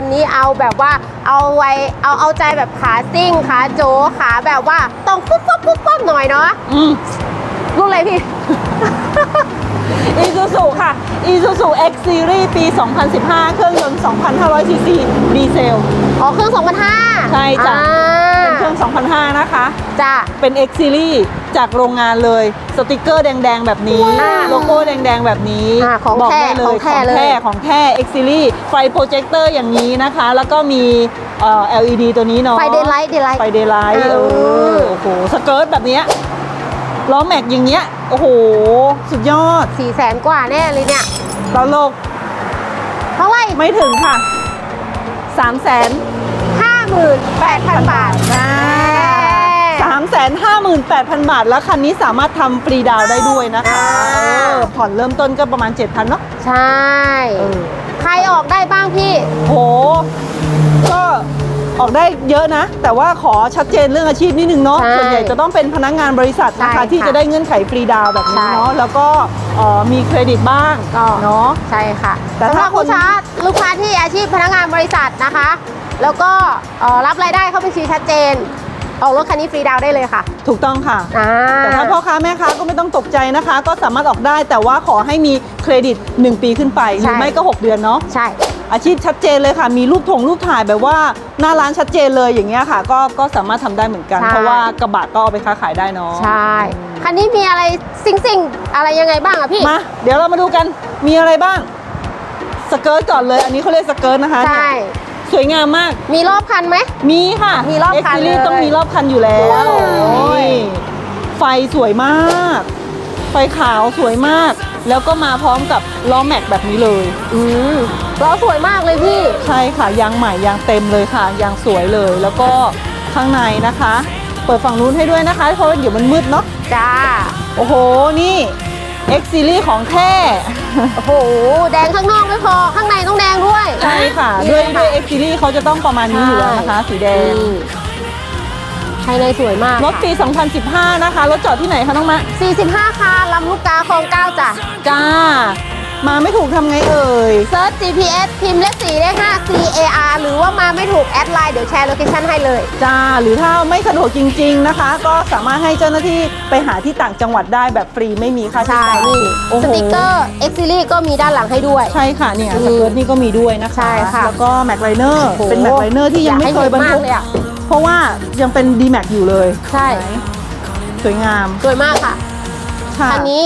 วันนี้เอาแบบว่าเอาไว้เอาเอาใจแบบขาซิ่งขาโจขาแบบว่าต้องปุ๊บปุ๊บปุ๊บปุ๊บหน่อยเนาะอืมรุ่นอะไรพี่ อีซูซูค่ะ อีซูซู X Series ปี 2015 เครื่องยนต์ 2,500ซีซีดีเซล อ๋อเครื่อง2005ใช่จ้ะ อ่าเป็นเครื่ อง2,500นะคะ จ้ะเป็น X Series จากโรงงานเลย สติกเกอร์แดง ๆ แบบนี้ ว้าวโลโก้แดง ๆ แบบนี้อ่าของบอกแท้ได้เลยของแท้เลยของแท้ X Series ไฟโปรเจคเตอร์อย่างนี้นะคะ แล้วก็มีเอ่อ LED ตัวนี้เนาะไฟเดย์ไลท์เดย์ไลท์ไฟเดย์ไลท์เอเออ อโอ้โห สเกิร์ตแบบเนี้ยล้อแม็กอย่างเงี้ย โอ้โห สุดยอดสี่แสนกว่าแน่เลยเนี่ยตลก เท่าไหร่ไม่ถึงค่ะ 3 0 0 0 0 ห้าหมื่นแปดพันบาทสามแสนห้าหมื่นแปดพันบาท แล้วคันนี้สามารถทำฟรีดาวน์ได้ด้วยนะคะอ่าเออผ่อนเริ่มต้นก็ประมาณ 7,000เนาะใช่ เออใครออกได้บ้างพี่ โห ก็ออกได้เยอะนะ แต่ว่าขอชัดเจนเรื่องอาชีพนิดนึงเนาะใช่ส่วนใหญ่จะต้องเป็นพนักงานบริษัทนะใช่คะ ค่ะที่จะได้เงื่อนไขฟรีดาวน์แบบนี้เนาะใช่ แล้วก็เอ่อมีเครดิตบ้างก็ เนาะ ใช่ค่ะแต่สำหถ้ารับคน ลูกค้าลูกค้าที่อาชีพพนักงานบริษัทนะคะ แล้วก็เอ่อรับรายได้เข้าบัญชีชัดเจน ออกรถคันนี้ฟรีดาวน์ได้เลยค่ะ ถูกต้องค่ะอ่าแต่ถ้าพ่อค้าแม่ค้าก็ไม่ต้องตกใจนะคะ ก็สามารถออกได้แต่ว่าขอให้มีเครดิต 1 ปีขึ้นไปหรือไม่ก็ 6 เดือนเนาะใช่ อาชีพชัดเจนเลยค่ะ มีรูปถงรูปถ่ายแบบว่าหน้าร้านชัดเจนเลยอย่างเงี้ยค่ะ ก็ก็สามารถทำได้เหมือนกันใช่เพราะว่ากระบะก็เอาไปค้าขายได้เนาะใช่คันนี้มีอะไรซิงซิงอะไรยังไงบ้างอะพี่มาเดี๋ยวเรามาดูกันมีอะไรบ้างสเกิร์ตก่อนเลย อันนี้เขาเรียกสเกิร์ตนะคะใช่ สวยงามมาก มีรอบคันไหม มีค่ะมีรอบคัน X Series เลยต้องมีรอบคันอยู่แล้วว้าวโอ้ยไฟสวยมาก ไฟขาวสวยมาก แล้วก็มาพร้อมกับล้อแม็กแบบนี้เลย อืมล้อสวยมากเลยพี่ ใช่ค่ะยางใหม่ยางเต็มเลยค่ะยางสวยเลย แล้วก็ข้างในนะคะ เปิดฝั่งนู้นให้ด้วยนะคะ เพราะว่าเดี๋ยวมันมืดเนาะจ้า โอ้โหนี่ X Series ของแท้ โอ้โห แดงข้างนอกไม่พอ ข้างในต้องแดงด้วย ใช่ค่ะนี่ด้วยเลยด้วย X Series เขาจะต้องประมาณนี้อยู่แล้วนะคะ สีแดงนี่ภายในสวยมากรถปี 2015 นะคะ รถจอดที่ไหนคะน้องมะ45 ค่ะลำลูกกาคลอง9จ้ะจ้า มาไม่ถูกทำไงเอ่ย เซิร์ช GPS พิมพ์เลข4เลข5 C A R หรือว่ามาไม่ถูกแอดไลน์เดี๋ยวแชร์โลเคชั่นให้เลย จ้า หรือถ้าไม่สะดวกจริง ๆนะคะ ก็สามารถให้เจ้าหน้าที่ไปหาที่ต่างจังหวัดได้แบบฟรีไม่มีค่าใช้ใช่จ่ายนี่โอ้โหสติกเกอร์ X Series ก็มีด้านหลังให้ด้วย ใช่ค่ะเนี่ยอืมสเกิร์ตนี่ก็มีด้วยนะคะใช่ค่ะแล้วก็แม็กไลเนอร์โอ้โห เป็นแม็กไลเนอร์ที่ยังไม่เคยบรรทุกอยากให้เห็นมากเลยอะเพราะว่ายังเป็น d m a x อยู่เลยใช่ไหนสวยงามสวยมากค่ะ ค่ะ คันนี้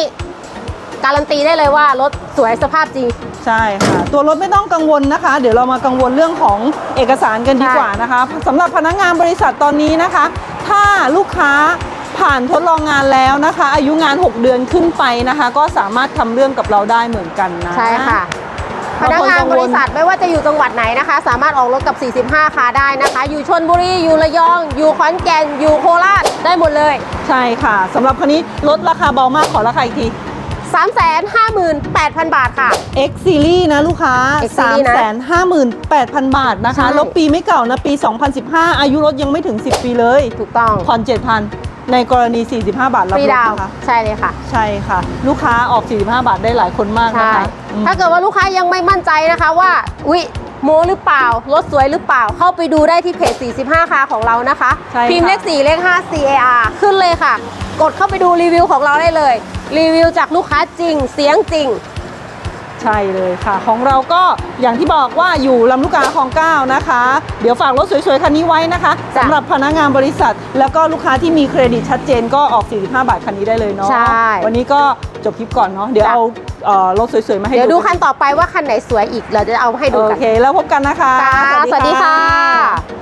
การันตีได้เลยว่ารถสวยสภาพจริง ใช่ค่ะ ตัวรถไม่ต้องกังวลนะคะ เดี๋ยวเรามากังวลเรื่องของเอกสารกันดีกว่านะคะสำหรับพนักงานบริษัทตอนนี้นะคะ ถ้าลูกค้าผ่านทดลองงานแล้วนะคะ อายุงาน 6 เดือนขึ้นไปนะคะ ก็สามารถทำเรื่องกับเราได้เหมือนกันนะใช่ค่ะพบางนักคนงานกังวลบริษัทไม่ว่าจะอยู่จังหวัดไหนนะคะ สามารถออกรถกับ 45 คาได้นะคะ อยู่ชนบุรี อยู่ระยอง อยู่ขอนแก่น อยู่โคราช ได้หมดเลย ใช่ค่ะสำหรับคันนี้ลดราคาเบามากขอราคาอีกที 358,000 บาทค่ะ X Series นะลูกค้า X Series นะ358,000 บาทนะคะ ใช่ แล้วปีไม่เก่านะ ปี 2015 อายุรถยังไม่ถึง 10 ปีเลยถูกต้องผ่อน7,000 ในกรณี 45 บาทรับฟรีรถดาวน์นะคะ ใช่เลยค่ะ ใช่ค่ะ ลูกค้าออก 45 บาทได้หลายคนมากนะใช่ คะอืม ถ้าเกิดว่าลูกค้ายังไม่มั่นใจนะคะว่า อุ๊ยโมหรือเปล่า รถสวยหรือเปล่า เข้าไปดูได้ที่เพจ 45 คาของเรานะคะ ใช่ค่ะพิมพ์เลข4เลข 5 CAR ขึ้นเลยค่ะ กดเข้าไปดูรีวิวของเราได้เลย รีวิวจากลูกค้าจริง เสียงจริง ใช่เลยค่ะ ของเราก็อย่างที่บอกว่าอยู่ลำลูกกาคลองเก้านะคะ เดี๋ยวฝากรถสวยๆ คันนี้ไว้นะคะจ้ะสำหรับพนักงานบริษัท แล้วก็ลูกค้าที่มีเครดิตชัดเจนก็ออก 45 บาทคันนี้ได้เลยเนาะใช่วันนี้ก็จบคลิปก่อนเนาะเดี๋ยวจ้ะเอาเอ่อรถสวยๆ มาให้เดี๋ยวดูกัคันต่อไปว่าคันไหนสวยอีกเราจะเอาให้ดูโอกันเค แล้วพบกันนะคะจ้าสวัสดีค่ะ